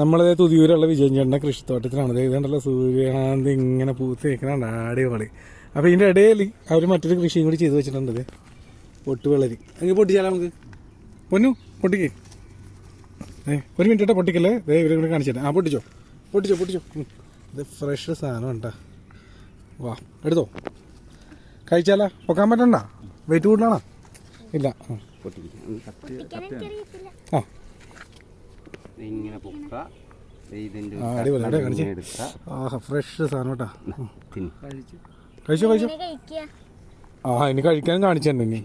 നമ്മളത് തുതിയൂരുള്ള വിജയൻ ചേട്ടന്റെ കൃഷിത്തോട്ടത്തിലാണ്. ദേ ഇതുണ്ടല്ലോ സൂര്യകാന്തി ഇങ്ങനെ പൂത്ത് നിൽക്കണ അടിപൊളി. അപ്പോൾ ഇതിന്റെ ഇടയിൽ അവർ മറ്റൊരു കൃഷിയും കൂടി ചെയ്തു വെച്ചിട്ടുണ്ട് പൊട്ടുവിളരി. പൊട്ടുവെള്ളരി അങ്ങനെ പൊട്ടിച്ചാലോ നമുക്ക്? പൊന്നു പൊട്ടിക്കേ. ഏ ഒരു മിനിറ്റ് കേട്ടോ പൊട്ടിക്കല്ലേ? ദേ ഇവരെ കൂടി കാണിച്ചിട്ട്. ആ പൊട്ടിച്ചോ. പൊട്ടിച്ചോ പൊട്ടിച്ചോ. ഇത് ഫ്രഷ് സാധനം ഉണ്ടാ വാ എടുത്തോ. കഴിച്ചാലാ? പൊക്കാൻ പറ്റണ്ട? വെയിറ്റ് കൂടുതലാണോ? ഇല്ല. ആ. ഇങ്ങനെ പൊക്ക ഇതിന്റെ ആ, അടിപൊളി, അടിപൊളി, കാണിച്ചേ. എടുക്ക ആഹാ ഫ്രഷ് സാധനം കേട്ടാ. തിന്ന്. കഴിച്ചോ. കഴിച്ചോ ആ ഇനി കഴിക്കാൻ കാണിച്ചിട്ടുണ്ട് ഇനി.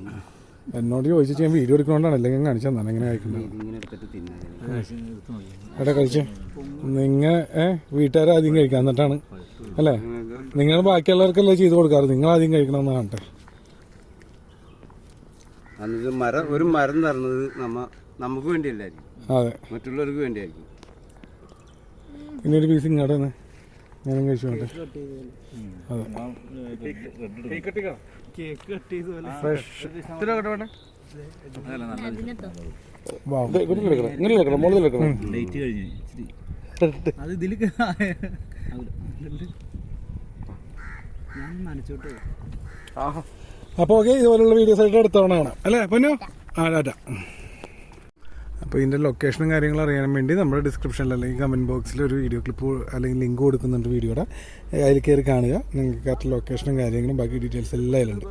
എന്നോട് ചോദിച്ചു ഞാൻ വീഡിയോ എടുക്കണോണ്ടാണ് അല്ലെങ്കിൽ കാണിച്ചു? തന്നെ എങ്ങനെ കഴിക്കുന്നത് എടാ കഴിച്ചേ. നിങ്ങൾ ഏ വീട്ടുകാർ ആദ്യം കഴിക്കാൻ എന്നിട്ടാണ്. അല്ലേ? നിങ്ങൾ ബാക്കിയുള്ളവർക്കല്ലേ ചെയ്ത് കൊടുക്കാറ്? നിങ്ങൾ ആദ്യം കഴിക്കണമെന്ന് കാണട്ടെ ഒരു മരം തരുന്നത് നമ്മ നമുക്ക് വേണ്ടിയല്ലായിരിക്കും. അതെ. മറ്റുള്ളവർക്ക് വേണ്ടിയായിരിക്കും. പിന്നെ ഒരു പീസ് ഇങ്ങോട്ട് തന്നെ. ഞാനും കഴിച്ചു ഡേറ്റ് അപ്പോൾ ഓക്കെ ഇതുപോലുള്ള വീഡിയോസ് ആയിട്ട് അടുത്തവണ കാണാം. അല്ലേ പൊന്നു? ആ ടാറ്റ. അപ്പോൾ ഇതിന്റെ ലൊക്കേഷനും കാര്യങ്ങളും അറിയാൻ വേണ്ടി നമ്മുടെ ഡിസ്ക്രിപ്ഷനിൽ അല്ലെങ്കിൽ കമന്റ് ബോക്സിൽ ഒരു വീഡിയോ ക്ലിപ്പ് അല്ലെങ്കിൽ ലിങ്ക് കൊടുക്കുന്നുണ്ട് വീഡിയോയുടെ അതിൽ കയറി കാണുക. നിങ്ങൾക്ക് കറക്റ്റ് ലൊക്കേഷനും കാര്യങ്ങളും ബാക്കി ഡീറ്റെയിൽസ് എല്ലാം അതിലുണ്ട്.